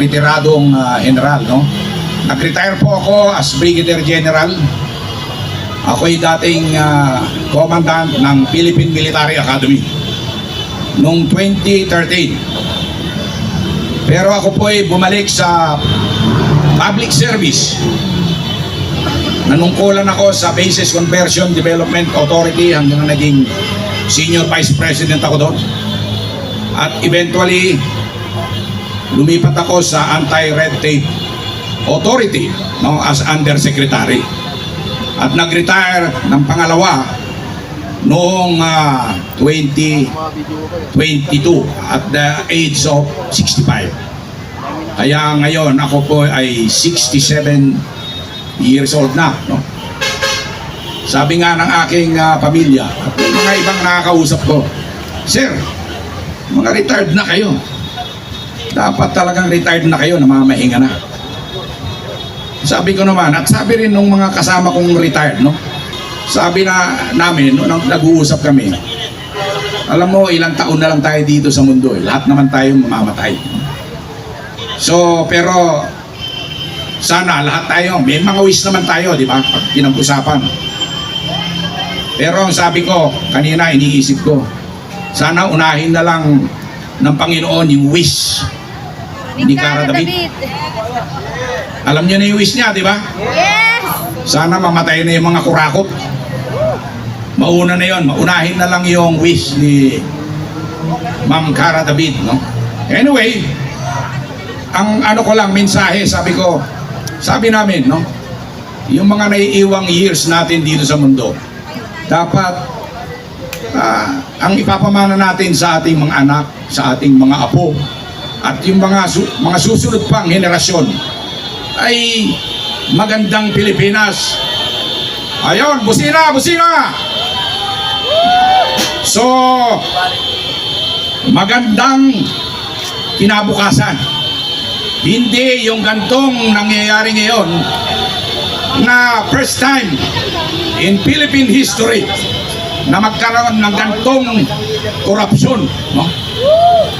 retiradong ah, general, no? Nag-retire po ako as Brigadier General. Ako'y dating ah, commandant ng Philippine Military Academy noong 2013. Pero ako po ay bumalik sa public service. Nanungkulan ako sa Basis Conversion Development Authority hanggang naging Senior Vice President ako doon. At eventually, lumipat ako sa Anti-Red Tape Authority no, as Undersecretary. At nag-retire ng pangalawa noong ah, 2022 at the age of 65. Kaya ngayon ako po ay 67 years old na. No? Sabi nga ng aking ah, pamilya at mga ibang nakakausap ko, Sir, mga retired na kayo. Dapat talagang retired na kayo, namamahinga na. Sabi ko naman, at sabi rin nung mga kasama kong retired, no? Sabi na namin, no, nag-uusap kami, alam mo, ilang taon na lang tayo dito sa mundo. Eh. Lahat naman tayo mamamatay. So, pero sana lahat tayo, may mga wish naman tayo, di ba? Pag pinag-usapan. Pero ang sabi ko, kanina iniisip ko, sana unahin na lang ng Panginoon yung wish ni Cara David. Alam niyo na yung wish niya, di ba? Yes! Sana mamatay na yung mga kurakot. Mauna na yon, maunahin na lang yung wish ni Ma'am Cara David, no? Anyway, ang ano ko lang, mensahe, sabi ko, sabi namin, no? Yung mga naiiwang years natin dito sa mundo, dapat ah, ang ipapamana natin sa ating mga anak, sa ating mga apo, at yung mga mga susunod pang henerasyon ay magandang Pilipinas. Ayon, busina, busina! So, magandang kinabukasan. Hindi yung gantong nangyayari ngayon na first time in Philippine history na magkaroon ng gantong korupsyon. No?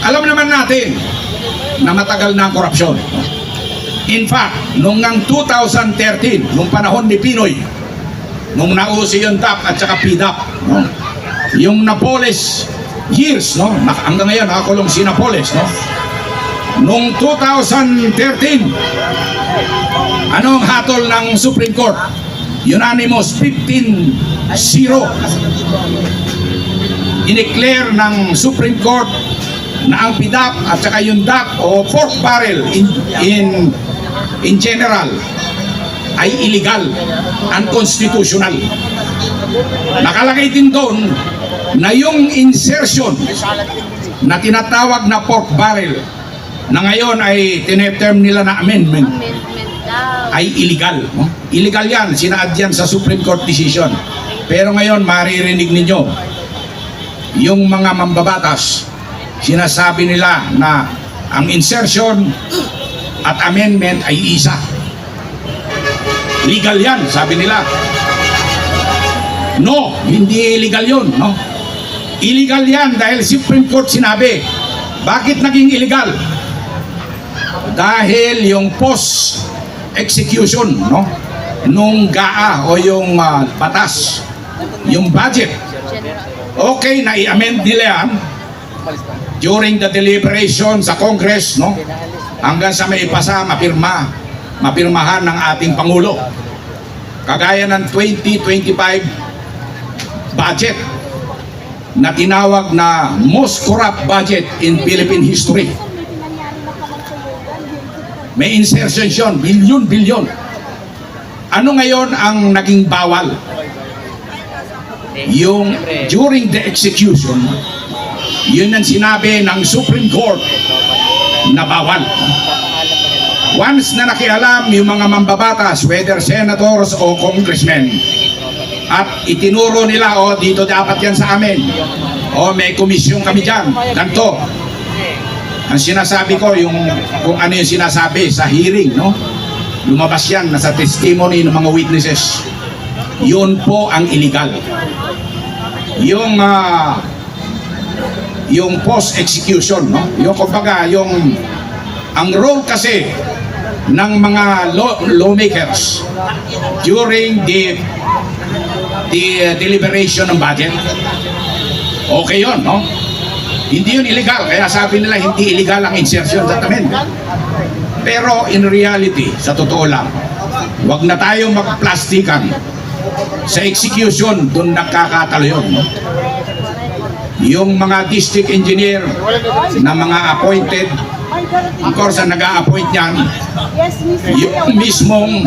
Alam naman natin na matagal na ang korupsyon. In fact, nung ng 2013, nung panahon ni Pinoy, nung nauso yung DAP at saka PDAP, no? yung Napoles years, no? Hanggang ngayon nakakulong si Napoles, no? Nung 2013, anong hatol ng Supreme Court? Unanimous 15-0. Ineclare ng Supreme Court na ang PDAP at saka yung DAP o pork barrel in, in, in general ay illegal, unconstitutional. Nakalagay din doon na yung insertion na tinatawag na pork barrel na ngayon ay tineterm nila na amendment ay illegal. Illegal yan, sinaad yan sa Supreme Court decision. Pero ngayon, maririnig ninyo, yung mga mambabatas, sinasabi nila na ang insertion at amendment ay isa. Legal yan, sabi nila. No, hindi illegal yun. No? Illegal yan dahil Supreme Court sinabi. Bakit naging illegal? Dahil yung post execution no nung GAA o yung ah, batas yung budget okay na i-amend nila yan during the deliberation sa Congress no hanggang sa may ipasa mapirma mapirmahan ng ating Pangulo kagaya ng 2025 budget na tinawag na most corrupt budget in Philippine history may insertion yun, bilyon-bilyon. Ano ngayon ang naging bawal? Yung during the execution, yun ang sinabi ng Supreme Court na bawal. Once na nakialam yung mga mambabatas, whether senators o congressmen, at itinuro nila, o dito dapat yan sa amin, o may komisyon kami dyan, ganito, ang sinasabi ko, yung kung ano yung sinasabi sa hearing, no? Lumabas yan, nasa testimony ng mga witnesses. Yun po ang illegal. Yung ah, yung post execution, no? Yung kumbaga, yung Ang role kasi ng mga law, lawmakers during the the uh, deliberation ng budget. Okay yon, no? Hindi yun illegal. Kaya sabi nila hindi illegal ang insertion sa amendment. Pero in reality, sa totoo lang, wag na tayo magplastikan sa execution doon nakakatalo yun. No? Yung mga district engineer na mga appointed, of course, ang nag-a-appoint niyan. Yung mismong-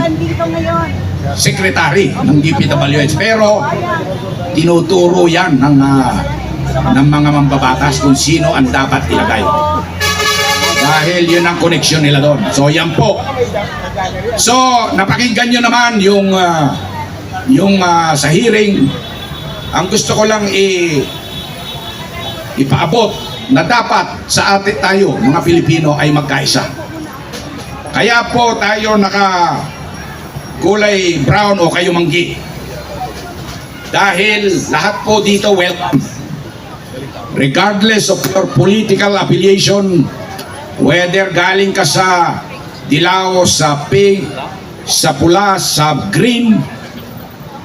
secretary ng DPWH. Pero tinuturo yan ng, ah, ng mga mambabatas kung sino ang dapat ilagay. Dahil yun ang connection nila doon. So yan po. So napakinggan nyo naman yung ah, yung ah, sa hearing. Ang gusto ko lang i ipaabot na dapat sa atin tayo, mga Pilipino, ay magkaisa. Kaya po tayo naka kulay brown o kayo manggi. Dahil lahat po dito welcome. Regardless of your political affiliation, whether galing ka sa dilaw, sa pink, sa pula, sa green,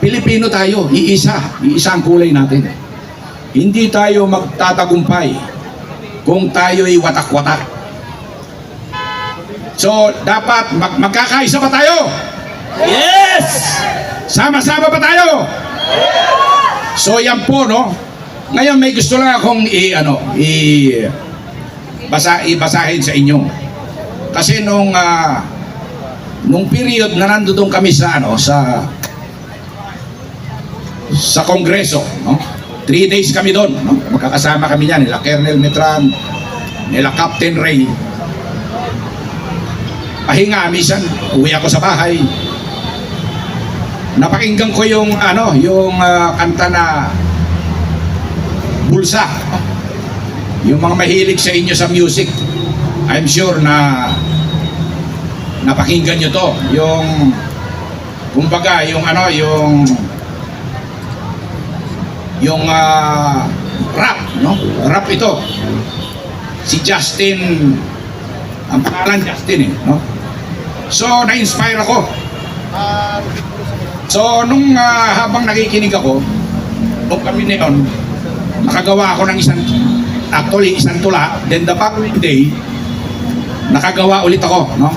Pilipino tayo, iisa, iisa ang kulay natin. Hindi tayo magtatagumpay kung tayo'y watak-watak. So, dapat mag magkakaisa pa tayo. Yes! Sama-sama pa tayo. So yan po no. Ngayon may gusto lang akong i ano i basa ibasahin sa inyo. Kasi nung ah, nung period na nandoon kami sa ano sa sa kongreso, no? Three days kami doon, no? Magkakasama kami niyan, nila Colonel Metran, nila Captain Ray. Pahinga, minsan, uwi ako sa bahay, napakinggan ko yung ano, yung ah, kanta na Bulsa. Yung mga mahilig sa inyo sa music. I'm sure na napakinggan nyo to. Yung kumbaga, yung ano, yung yung ah, rap, no? Rap ito. Si Justin ang pangalan Justin eh, no? So, na-inspire ako. So, nung ah, habang nakikinig ako, nung kami yun, nakagawa ako ng isang, actually, isang tula, then the following day, nakagawa ulit ako, no?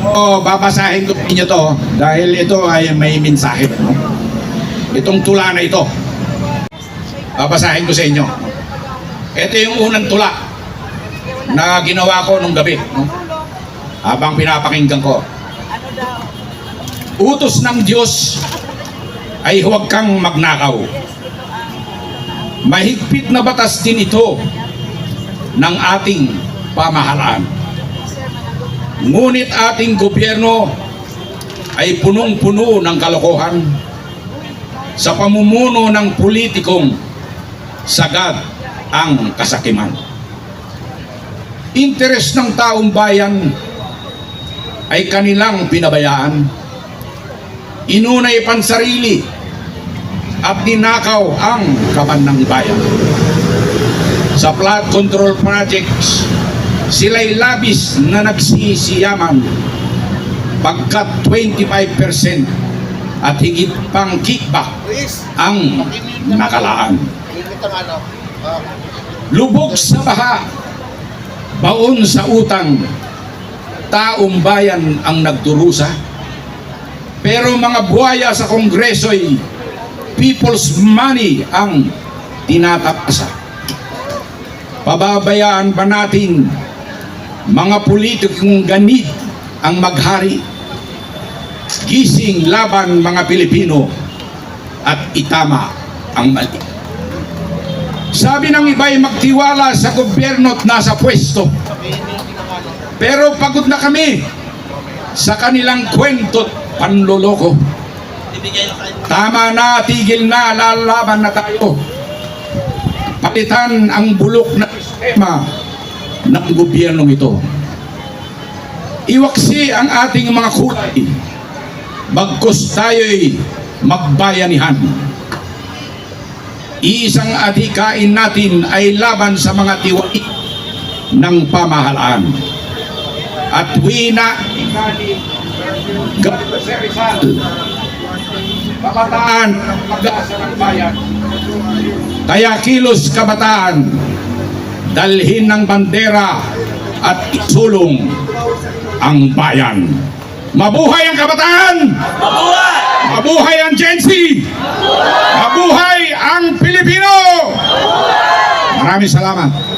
So, babasahin ko inyo to, dahil ito ay may mensahe, no? Itong tula na ito, babasahin ko sa inyo. Ito yung unang tula na ginawa ko nung gabi, no? Habang pinapakinggan ko. Utos ng Diyos ay huwag kang magnakaw. Mahigpit na batas din ito ng ating pamahalaan. Ngunit ating gobyerno ay punong-puno ng kalokohan sa pamumuno ng politikong sagad ang kasakiman. Interes ng taong bayan ay kanilang pinabayaan inunay pansarili at ninakaw ang kaban ng bayan. Sa flood control projects, sila'y labis na nagsisiyaman pagkat 25% at higit pang kickback ang nakalaan. Lubog sa baha, baon sa utang, taong bayan ang nagdurusa. Pero mga buhaya sa kongreso'y people's money ang tinatapasa. Pababayaan ba natin mga politikong ganit ang maghari? Gising laban mga Pilipino at itama ang mali. Sabi ng iba'y magtiwala sa gobyerno at nasa pwesto. Pero pagod na kami sa kanilang kwento't panloloko. Tama na, tigil na, lalaban na tayo. Palitan ang bulok na sistema ng gobyernong ito. Iwaksi ang ating mga kulay. Bagkus tayo'y magbayanihan. Iisang adhikain natin ay laban sa mga tiwai ng pamahalaan. at wina. Kabataan pag-asa ng bayan. Kaya kilos kabataan, dalhin ng bandera at isulong ang bayan. Mabuhay ang kabataan! Mabuhay! Mabuhay ang Gen Z! Mabuhay ang Pilipino! Maraming salamat.